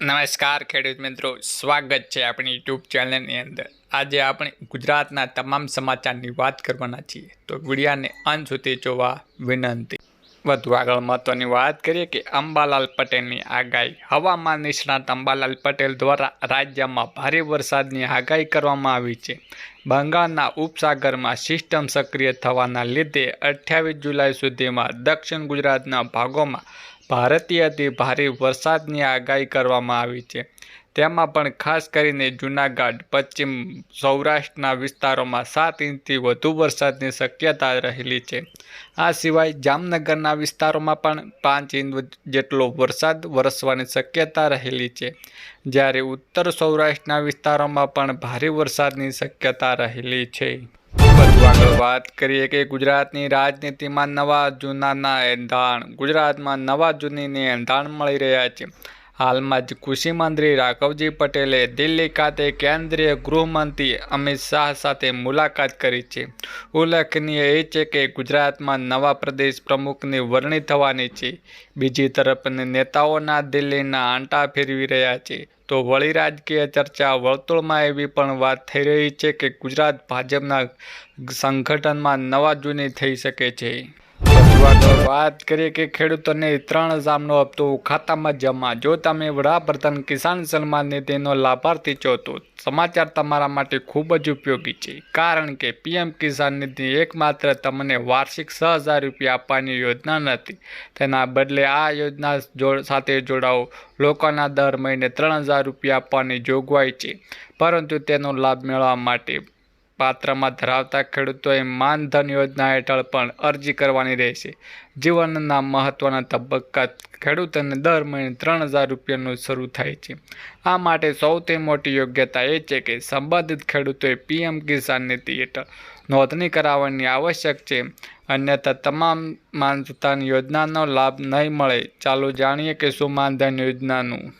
નમસ્કાર, ખેડૂત મિત્રો. સ્વાગત છે આપણી યુટ્યુબ ચેનલની અંદર. આજે આપણે ગુજરાતના તમામ સમાચારની વાત કરવાના છીએ. તો વિડીયાને અંત સુધી જોવા વિનંતી. વધુ આગળ મહત્વની વાત કરીએ કે અંબાલાલ પટેલની આગાહી. હવામાન નિષ્ણાત અંબાલાલ પટેલ દ્વારા રાજ્યમાં ભારે વરસાદની આગાહી કરવામાં આવી છે. બંગાળના ઉપસાગરમાં સિસ્ટમ સક્રિય થવાના લીધે અઠ્યાવીસ જુલાઈ સુધીમાં દક્ષિણ ગુજરાતના ભાગોમાં ભારતીય અતિ ભારે વરસાદની આગાહી કરવામાં આવી છે. તેમાં પણ ખાસ કરીને જૂનાગઢ, પશ્ચિમ સૌરાષ્ટ્રના વિસ્તારોમાં સાત ઇંચથી વધુ વરસાદની શક્યતા રહેલી છે. આ સિવાય જામનગરના વિસ્તારોમાં પણ પાંચ ઇંચ જેટલો વરસાદ વરસવાની શક્યતા રહેલી છે. જ્યારે ઉત્તર સૌરાષ્ટ્રના વિસ્તારોમાં પણ ભારે વરસાદની શક્યતા રહેલી છે. વાત કરીએ કે ગુજરાતની રાજનીતિમાં નવા જૂનાના એંધાણ. ગુજરાતમાં નવા જૂનીને એંધાણ મળી રહ્યા છે. હાલમાં જ કૃષિ મંત્રી રાઘવજી પટેલે દિલ્હી ખાતે કેન્દ્રીય ગૃહમંત્રી અમિત શાહ સાથે મુલાકાત કરી છે. ઉલ્લેખનીય એ છે કે ગુજરાતમાં નવા પ્રદેશ પ્રમુખની વરણી થવાની છે. બીજી તરફ નેતાઓના દિલ્હીના આંટા ફેરવી રહ્યા છે. તો વળી રાજકીય ચર્ચા વર્તુળમાં એવી પણ વાત થઈ રહી છે કે ગુજરાત ભાજપના સંગઠનમાં નવા જૂની થઈ શકે છે. વાત કરીએ કે ખેડૂતોને ત્રણ હજારનો હપ્તો ખાતામાં જમા. જો તમે વડાપ્રધાન કિસાન સન્માન નિધિનો લાભાર્થી છો, તો સમાચાર તમારા માટે ખૂબ જ ઉપયોગી છે. કારણ કે પીએમ કિસાન નિધિ એકમાત્ર તમને વાર્ષિક છ હજાર રૂપિયા આપવાની યોજના નથી. તેના બદલે આ યોજના સાથે જોડાઓ, લોકોના દર મહિને ત્રણ હજાર રૂપિયા આપવાની જોગવાઈ છે. પરંતુ તેનો લાભ મેળવવા માટે પાત્રમાં ધરાવતા ખેડૂતોએ માનધન યોજના હેઠળ પણ અરજી કરવાની રહેશે. જીવનના મહત્ત્વના તબક્કા ખેડૂતોને દર મહિને ત્રણ હજાર રૂપિયાનું શરૂ થાય છે. આ માટે સૌથી મોટી યોગ્યતા એ છે કે સંબંધિત ખેડૂતોએ પીએમ કિસાન નીતિ હેઠળ નોંધણી કરાવવાની આવશ્યક છે. અન્યથા, તમામ માનધન યોજનાનો લાભ નહીં મળે. ચાલો જાણીએ કે શું માનધન યોજનાનું.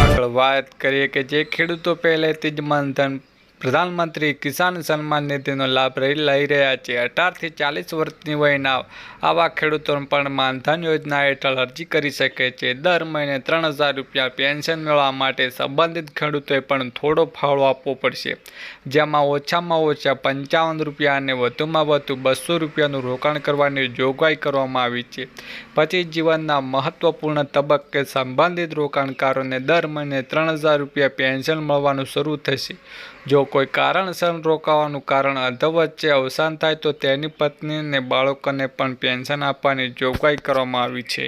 આગળ વાત કરીએ કે જે ખેડૂતો પહેલેથી જ માનધન પ્રધાનમંત્રી કિસાન સન્માન નિધિનો લાભ લઈ રહ્યા છે. અઢારથી ચાલીસ વર્ષની વયના આવા ખેડૂતો પણ માનધન યોજના હેઠળ અરજી કરી શકે છે. દર મહિને ત્રણ હજાર રૂપિયા પેન્શન મેળવવા માટે સંબંધિત ખેડૂતોએ પણ થોડો ફાળો આપવો પડશે. જેમાં ઓછામાં ઓછા પંચાવન રૂપિયા અને વધુમાં વધુ બસો રૂપિયાનું રોકાણ કરવાની જોગવાઈ કરવામાં આવી છે. પછી જીવનના મહત્વપૂર્ણ તબક્કે સંબંધિત રોકાણકારોને દર મહિને ત્રણ હજાર રૂપિયા પેન્શન મળવાનું શરૂ થશે. જો કોઈ કારણસર રોકાવાનું કારણ અધવચ્ચે અવસાન થાય તો તેની પત્નીને બાળકોને પણ પેન્શન આપવાની જોગવાઈ કરવામાં આવી છે.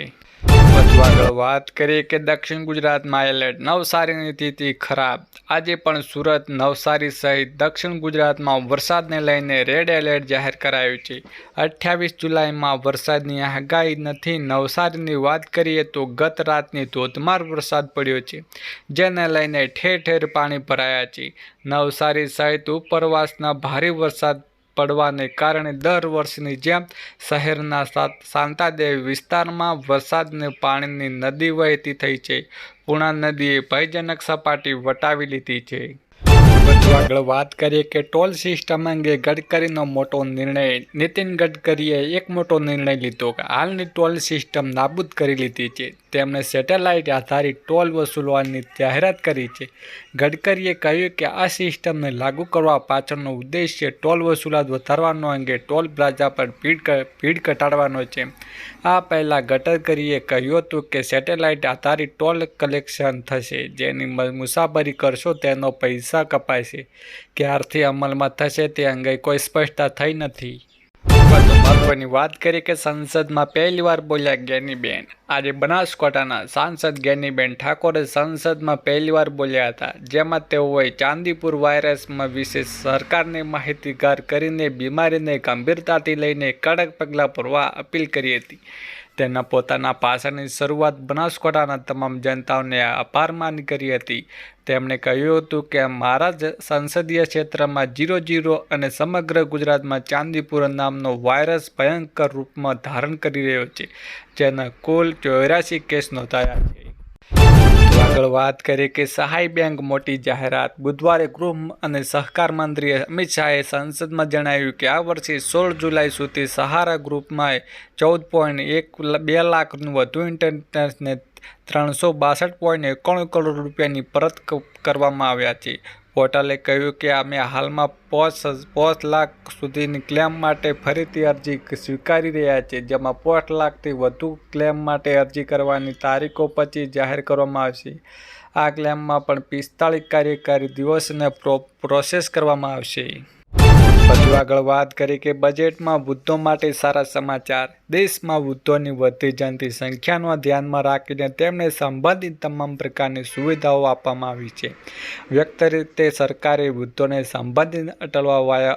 વધુ આગળ વાત કરીએ કે દક્ષિણ ગુજરાતમાં એલર્ટ નવસારીની સ્થિતિ ખરાબ. આજે પણ સુરત, નવસારી સહિત દક્ષિણ ગુજરાતમાં વરસાદને લઈને રેડ એલર્ટ જાહેર કરાયું છે. અઠ્યાવીસ જુલાઈમાં વરસાદની આગાહી નથી. નવસારીની વાત કરીએ તો ગત રાતની ધોધમાર વરસાદ પડ્યો છે, જેને લઈને ઠેર ઠેર પાણી ભરાયા છે. નવસારી સહિત ઉપરવાસના ભારે વરસાદ પડવાને કારણે દર વર્ષની જેમ શહેરના શાંતાદેવ વિસ્તારમાં વરસાદને પાણીની નદી વહેતી થઈ છે. પૂર્ણા નદીએ ભયજનક સપાટી વટાવી લીધી છે. વધુ આગળ વાત કરીએ કે ટોલ સિસ્ટમ અંગે ગડકરીનો મોટો નિર્ણય. નીતિન ગડકરીએ એક મોટો નિર્ણય લીધો કે હાલની ટોલ સિસ્ટમ નાબૂદ કરી લીધી છે. તેમણે સેટેલાઇટ આધારિત ટોલ વસૂલવાની જાહેરાત કરી છે. ગડકરીએ કહ્યું કે આ સિસ્ટમને લાગુ કરવા પાછળનો ઉદ્દેશ્ય ટોલ વસૂલાત વધારવાનો અંગે ટોલ પ્લાઝા પર ભીડ ભીડ ઘટાડવાનો છે. આ પહેલાં ગડકરીએ કહ્યું હતું કે સેટેલાઇટ આધારિત ટોલ કલેક્શન થશે. જેની મુસાફરી કરશો તેનો પૈસા કપાય છે. ક્યારથી અમલમાં થશે તે અંગે કોઈ સ્પષ્ટતા થઈ નથી. મહત્વની વાત કરી કે સંસદમાં પહેલીવાર બોલ્યા જ્ઞાનીબેન આજે બનાસકાંઠાના સાંસદ જ્ઞાનીબેન ઠાકોરે સંસદમાં પહેલીવાર બોલ્યા હતા, જેમાં તેઓએ ચાંદીપુર વાયરસમાં વિશે સરકારને માહિતીગાર કરીને બીમારીને ગંભીરતાથી લઈને કડક પગલાં ભરવા અપીલ કરી હતી. તેના પોતાના ભાષણની શરૂઆત બનાસકાંઠાના તમામ જનતાઓને અપારમાન માની કરી હતી. તેમણે કહ્યું હતું કે મારા જ સંસદીય ક્ષેત્રમાં જીરો જીરો અને સમગ્ર ગુજરાતમાં ચાંદીપુર નામનો વાયરસ ભયંકર રૂપમાં ધારણ કરી રહ્યો છે, જેના કુલ ચોરાશી કેસ નોંધાયા છે. આગળ વાત કરીએ કે સહાય બેંક મોટી જાહેરાત. બુધવારે ગૃહ અને સહકાર મંત્રી અમિત શાહે સંસદમાં જણાવ્યું કે આ વર્ષે સોળ જુલાઈ સુધી સહારા ગ્રુપમાં ચૌદ પોઈન્ટ એક બે લાખનું વધુ ઇન્ટરનેટને ત્રણસો બાસઠ પોઈન્ટ એકાણું કરોડ રૂપિયાની પરત કરવામાં આવ્યા છે. પોર્ટલે કહ્યું કે અમે હાલમાં પોચ પોચ લાખ સુધીની ક્લેમ માટે ફરીથી અરજી સ્વીકારી રહ્યા છીએ, જેમાં પોચ લાખથી વધુ ક્લેમ માટે અરજી કરવાની તારીખો પછી જાહેર કરવામાં આવશે. આ ક્લેમમાં પણ પિસ્તાળીસ કાર્યકારી દિવસને પ્રો પ્રોસેસ કરવામાં આવશે. વધુ આગળ વાત કરી કે બજેટમાં વૃદ્ધો માટે સારા સમાચાર. દેશમાં વૃદ્ધોની વધતી જનતી સંખ્યાનો ધ્યાનમાં રાખીને તેમને સંબંધિત તમામ પ્રકારની સુવિધાઓ આપવામાં આવી છે. વ્યક્ત રીતે સરકારે વૃદ્ધોને સંબંધિત અટલવા વાયા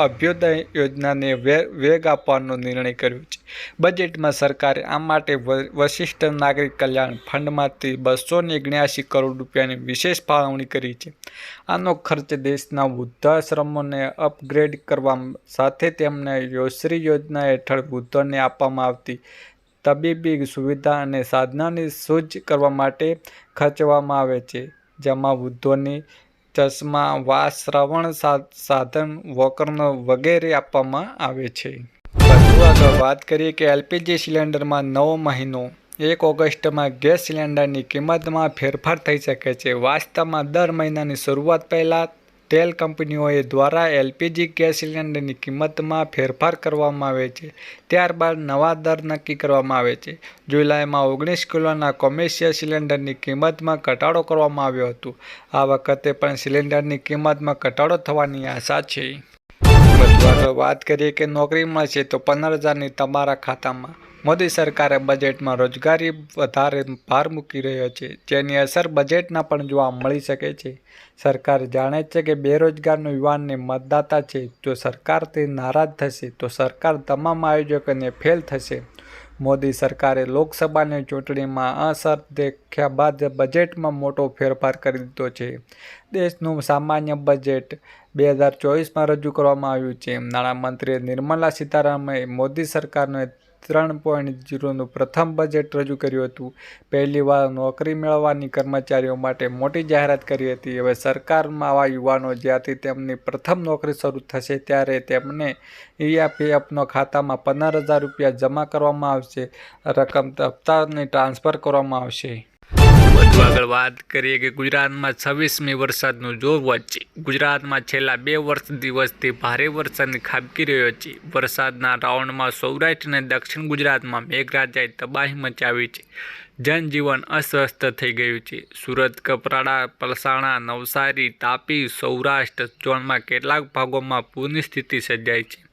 અભ્યુદય યોજનાને વેગ આપવાનો નિર્ણય કર્યો છે. બજેટમાં સરકારે આ માટે વશિષ્ઠ નાગરિક કલ્યાણ ફંડમાંથી બસો ઓગણ્યાસી કરોડ રૂપિયાની વિશેષ ફાળવણી કરી છે. આનો ખર્ચ દેશના વૃદ્ધાશ્રમોને અપગ્રેડ કરવા સાથે તેમને યોશ્રી યોજના હેઠળ વૃદ્ધોને આપવામાં આવતી તબીબી સુવિધા અને સાધનાની સૂઝ કરવા માટે ખર્ચવામાં આવે છે, જેમાં વૃદ્ધોની ચશ્મા, વા, શ્રવણ સાધન, વોકરનો વગેરે આપવામાં આવે છે. વધુ વાત કરીએ કે એલપીજી સિલિન્ડરમાં નવો મહિનો, એક ઓગસ્ટમાં ગેસ સિલિન્ડરની કિંમતમાં ફેરફાર થઈ શકે છે. વાસ્તવમાં દર મહિનાની શરૂઆત પહેલાં તેલ કંપનીઓએ દ્વારા એલપીજી ગેસ સિલિન્ડરની કિંમતમાં ફેરફાર કરવામાં આવે છે. ત્યારબાદ નવા દર નક્કી કરવામાં આવે છે. જુલાઈમાં ઓગણીસ કિલોના કોમર્શિયલ સિલિન્ડરની કિંમતમાં ઘટાડો કરવામાં આવ્યો હતો. આ વખતે પણ સિલિન્ડરની કિંમતમાં ઘટાડો થવાની આશા છે. વાત કરીએ કે નોકરી મળશે તો પંદર હજારની તમારા ખાતામાં. મોદી સરકારે બજેટમાં રોજગારી વધારે ભાર મૂકી રહ્યો છે. જેની અસર બજેટના પણ જોવા મળી શકે છે. સરકાર જાણે છે કે બેરોજગારનો યુવાનને મતદાતા છે. જો સરકારથી નારાજ થશે, તો સરકાર તમામ આયોજકોને ફેલ થશે. મોદી સરકારે લોકસભાની ચૂંટણીમાં અસર દેખ્યા બાદ બજેટમાં મોટો ફેરફાર કરી દીધો છે. દેશનું સામાન્ય બજેટ બે હજાર ચોવીસમાં રજૂ કરવામાં આવ્યું છે. નાણામંત્રી નિર્મલા સીતારામણે મોદી સરકારને ત્રણ પોઈન્ટ જીરોનું પ્રથમ બજેટ રજૂ કર્યું હતું. પહેલીવાર નોકરી મેળવવાની કર્મચારીઓ માટે મોટી જાહેરાત કરી હતી. હવે સરકારમાં આવા યુવાનો જ્યાંથી તેમની પ્રથમ નોકરી શરૂ થશે ત્યારે તેમને ઈએપીએફનો ખાતામાં પંદર હજાર રૂપિયા જમા કરવામાં આવશે. રકમ હપ્તાને ટ્રાન્સફર કરવામાં આવશે. વધુ આગળ વાત કરીએ કે ગુજરાતમાં છવ્વીસમી વરસાદનું જોર વચ્ચે ગુજરાતમાં છેલ્લા બે વર્ષ દિવસથી ભારે વરસાદની ખાબકી રહ્યો છે. વરસાદના રાઉન્ડમાં સૌરાષ્ટ્ર અને દક્ષિણ ગુજરાતમાં મેઘરાજાએ તબાહી મચાવી છે. જનજીવન અસ્વસ્થ થઈ ગયું છે. સુરત, કપરાડા, પલસાણા, નવસારી, તાપી, સૌરાષ્ટ્ર ઝોનમાં કેટલાક ભાગોમાં પૂરની સ્થિતિ સર્જાઈ છે.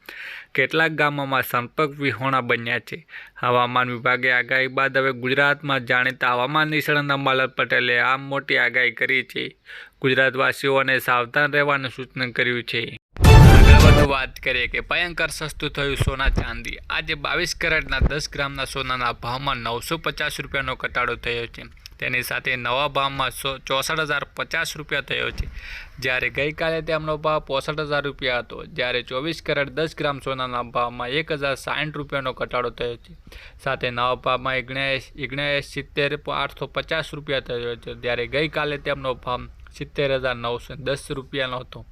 કેટલાક ગામોમાં સંપર્ક વિહોણા બન્યા છે. હવામાન વિભાગે આગાહી બાદ હવે ગુજરાતમાં જાણીતા હવામાન નિષ્ણાત અંબાલાલ પટેલે આ મોટી આગાહી કરી છે. ગુજરાતવાસીઓને સાવધાન રહેવાનું સૂચન કર્યું છે. વાત કરીએ કે ભયંકર સસ્તું થયું સોના ચાંદી. આજે બાવીસ કેરેટના દસ ગ્રામના સોનાના ભાવમાં નવસો પચાસ રૂપિયાનો ઘટાડો થયો છે. તેની સાથે નવા ભાવમાં ચોસઠ હજાર પચાસ રૂપિયા થયો છે. જ્યારે ગઈકાલે તેમનો ભાવ પોસઠ હજાર રૂપિયા હતો, જ્યારે ચોવીસ કેરેટ દસ ગ્રામ સોનાના ભાવમાં એક હજાર સાઠ રૂપિયાનો ઘટાડો થયો છે. સાથે નવા ભાવમાં ઓગણ્યાએંશ ઓગણ્યાએંશ સિત્તેર આઠસો પચાસ રૂપિયા થયો છે. જ્યારે ગઈકાલે તેમનો ભાવ સિત્તેર હજાર નવસો દસ રૂપિયાનો હતો.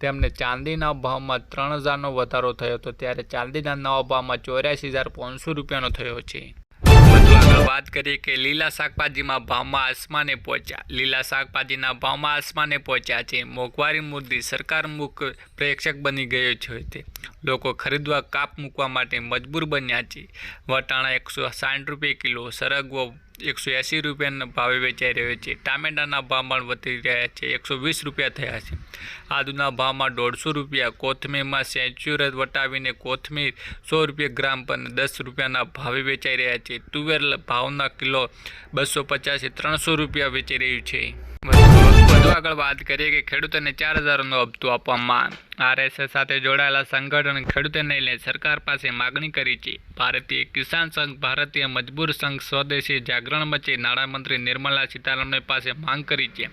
તેમને ચાંદીના ભાવમાં ત્રણ હજારનો વધારો થયો હતો. ત્યારે ચાંદીના નવા ભાવમાં ચોર્યાસી હજાર પાંચસો રૂપિયાનો થયો છે. આગળ વાત કરીએ કે લીલા શાકભાજીમાં ભાવમાં આસમાને પહોંચ્યા. લીલા શાકભાજીના ભાવમાં આસમાને પહોંચ્યા છે. મોંઘવારી મુદ્દે સરકાર મુખ પ્રેક્ષક બની ગયો છે તે. લોકો ખરીદવા કાપ મૂકવા માટે મજબૂર બન્યા છે. વટાણા એકસો સાઠ રૂપિયા કિલો, સરગવો એકસો એંસી રૂપિયાના ભાવે વેચાઈ રહ્યો છે. ટામેટાના ભાવ પણ વધી રહ્યા છે. એકસો વીસ રૂપિયા થયા છે. આદુના ભાવમાં દોઢસો રૂપિયા, કોથમીરમાં સેન્ચ્યુરત વટાવીને કોથમીર સો રૂપિયા ગ્રામ પર દસ રૂપિયાના ભાવે વેચાઈ રહ્યા છે. તુવેર ભાવના કિલો બસો પચાસથી ત્રણસો રૂપિયા વેચાઈ રહ્યું છે. વધુ આગળ વાત કરીએ કે ખેડૂતોને ચાર હજારનો હપ્તો આપવામાં આરએસએસ સાથે જોડાયેલા સંગઠન ખેડૂતોને લઈને સરકાર પાસે માગણી કરી છે. ભારતીય કિસાન સંઘ, ભારતીય મજબૂર સંઘ, સ્વદેશી જાગરણ વચ્ચે નાણામંત્રી નિર્મલા સીતારામન પાસે માંગ કરી છે.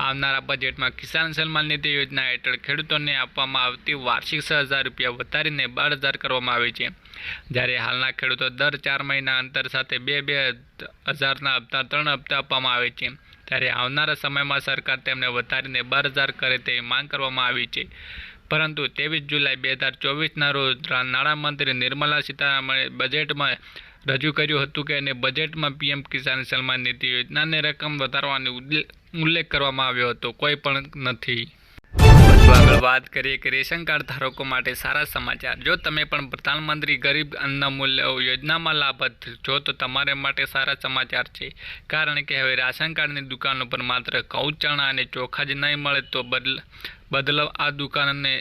આવનારા બજેટમાં કિસાન સન્માન નિધિ યોજના હેઠળ ખેડૂતોને આપવામાં આવતી વાર્ષિક છ હજાર રૂપિયા વધારીને બાર હજાર કરવામાં આવી છે. જ્યારે હાલના ખેડૂતો દર ચાર મહિના અંતર સાથે બે બે હજારના હપ્તા, ત્રણ હપ્તા આપવામાં આવે છે. ત્યારે આવનારા સમયમાં સરકાર તેમને વધારીને બાર હજાર કરે તેવી માંગ કરવામાં આવી છે. પરંતુ ત્રેવીસ જુલાઈ બે હજાર ચોવીસના રોજ નાણામંત્રી નિર્મલા સીતારામણે બજેટમાં રજૂ કર્યું હતું કે અને બજેટમાં પીએમ કિસાન સન્માન નિધિ યોજનાની રકમ વધારવાનો ઉલ્લેખ કરવામાં આવ્યો હતો. કોઈ પણ નથી. આગળ વાત કરીએ કે રેશન કાર્ડ ધારકો માટે સારા સમાચાર. જો તમે પણ પ્રધાનમંત્રી ગરીબ અન્ન મૂલ્ય યોજનામાં લાભ છો તો તમારે માટે સારા સમાચાર છે. કારણ કે હવે રાશન કાર્ડની દુકાનો પર માત્ર ઘઉં ચણા અને ચોખા જ નહીં મળે, તો બદલ બદલાવ આ દુકાનને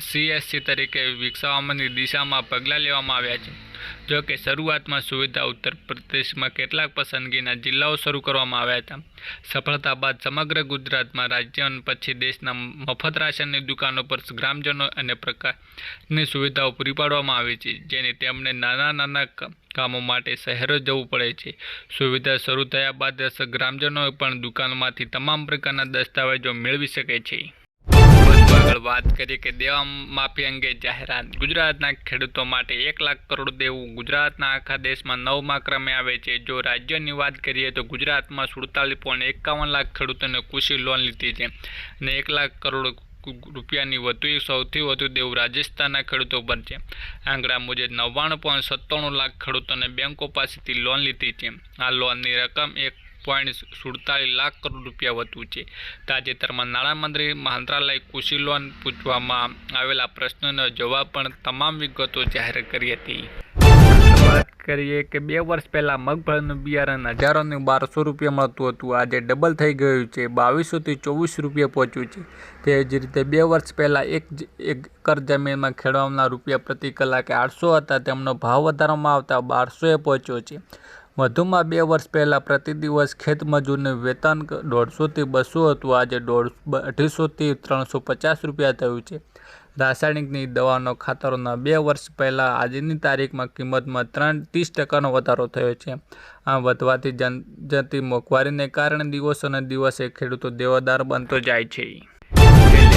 સીએસસી તરીકે વિકસાવવાની દિશામાં પગલાં લેવામાં આવ્યા છે. જો કે શરૂઆતમાં સુવિધા ઉત્તર પ્રદેશમાં કેટલાક પસંદગીના જિલ્લાઓ શરૂ કરવામાં આવ્યા હતા. સફળતા બાદ સમગ્ર ગુજરાતમાં રાજ્ય પછી દેશના મફત રાશનની દુકાનો પર ગ્રામજનો અને પ્રકારની સુવિધાઓ પૂરી પાડવામાં આવી છે, જેને તેમણે નાના નાના કામો માટે શહેરો જવું પડે છે. સુવિધા શરૂ થયા બાદ ગ્રામજનો પણ દુકાનમાંથી તમામ પ્રકારના દસ્તાવેજો મેળવી શકે છે. આગળ વાત કરીએ કે દેવા માફી અંગે જાહેરાત. ગુજરાતના ખેડૂતો માટે એક લાખ કરોડ દેવું ગુજરાતના આખા દેશમાં નવમા ક્રમે આવે છે. જો રાજ્યની વાત કરીએ તો ગુજરાતમાં સુડતાલીસ પોઈન્ટ એકાવન લાખ ખેડૂતોને કૃષિ લોન લીધી છે અને એક લાખ કરોડ રૂપિયાની વધુ સૌથી વધુ દેવું રાજસ્થાનના ખેડૂતો પર છે. આંકડા મુજબ નવ્વાણું પોઈન્ટ સત્તાણું લાખ ખેડૂતોને બેંકો પાસેથી લોન લીધી છે. આ લોનની રકમ એક પોઈન્ટ સુડતાલીસ લાખ કરોડ રૂપિયા વધુ છે. તાજેતરમાં નાણામંત્રી મંત્રાલય કૃષિ લોન પૂછવામાં આવેલા પ્રશ્નોનો જવાબ પણ તમામ વિગતો જાહેર કરી હતી. વાત કરીએ કે બે વર્ષ પહેલાં મગફળીનું બિયારણ હજારોને બારસો રૂપિયા મળતું હતું. આજે ડબલ થઈ ગયું છે. બાવીસોથી ચોવીસ રૂપિયા પહોંચ્યું છે. તે જ રીતે બે વર્ષ પહેલાં એક એકર જમીનમાં ખેડવાના રૂપિયા પ્રતિ કલાકે આઠસો હતા. તેમનો ભાવ વધારવામાં આવતા બારસોએ પહોંચ્યો છે. વધુમાં બે વર્ષ પહેલાં પ્રતિ દિવસ ખેતમજૂરનું વેતન દોઢસોથી બસો હતું. આજે દોઢ અઢીસોથી ત્રણસો પચાસ રૂપિયા થયું છે. રાસાયણિકની દવાનો ખાતરોના બે વર્ષ પહેલાં આજની તારીખમાં કિંમતમાં ત્રણ ત્રીસ ટકાનો વધારો થયો છે. આમ વધવાથી જન જતી મોંઘવારીને કારણે દિવસોને દિવસે ખેડૂતો દેવાદાર બનતો જાય છે.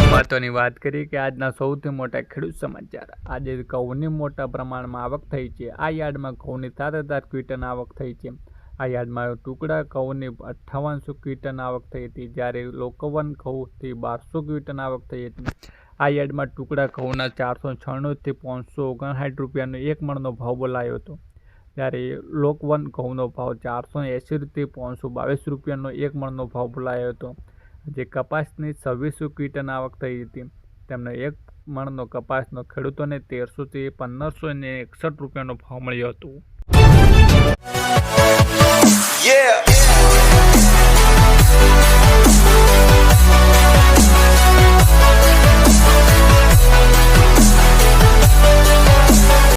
મહત્વની વાત કરીએ કે આજના સૌથી મોટા ખેડૂત સમાચાર. આજે ઘઉંની મોટા પ્રમાણમાં આવક થઈ છે. આ યાર્ડમાં ઘઉંની સાત હજાર ક્વિન્ટલ આવક થઈ છે. આ યાર્ડમાં ટુકડા ઘઉંની અઠ્ઠાવનસો ક્વિન્ટલ આવક થઈ હતી, જ્યારે લોકવન ઘઉંથી બારસો ક્વિન્ટલ આવક થઈ હતી. આ યાર્ડમાં ટુકડા ઘઉંના ચારસો છન્નુંથી પાંચસો ઓગણસાઠ રૂપિયાનો એક મણનો ભાવ બોલાયો હતો. જ્યારે લોકવન ઘઉંનો ભાવ ચારસો એંસીથી પાંચસો બાવીસ રૂપિયાનો એક મણનો ભાવ બોલાયો હતો. જે કપાસની છવ્વીસો ક્વિન્ટલ આવક થઈ હતી તેમને એક મણનો કપાસનો ખેડૂતોને તેરસોથી પંદરસો ને એકસઠ રૂપિયાનો ભાવ મળ્યો હતો.